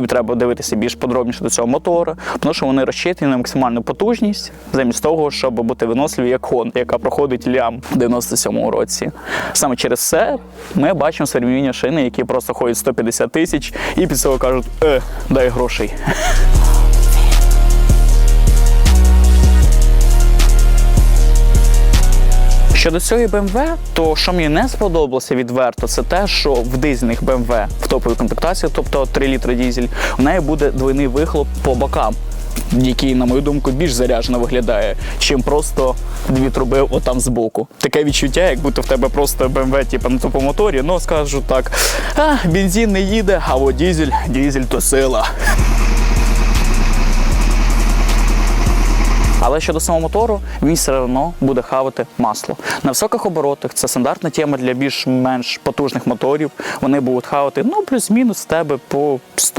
тобі треба дивитися більш подробніше до цього мотора, тому що вони розчитані на максимальну потужність, замість того, щоб бути виносливі, як Honda, яка проходить лям в 97-му році. Саме через це ми бачимо современні шини, які просто ходять 150 тисяч і після цього кажуть, е, дай грошей. Щодо цієї BMW, то що мені не сподобалося відверто, це те, що в дизельних BMW в топовій комплектації, тобто 3 літри дізель, в неї буде двойний вихлоп по бокам. Який, на мою думку, більш заряджено виглядає, чим просто дві труби отам збоку. Таке відчуття, як будто в тебе просто BMW, типу, на топомоторі, ну скажу так, а, бензин не їде, а от дізель, дізель то сила. Але щодо самого мотору, він все одно буде хавати масло. На високих оборотах це стандартна тема для більш-менш потужних моторів. Вони будуть хавати ну плюс-мінус тебе по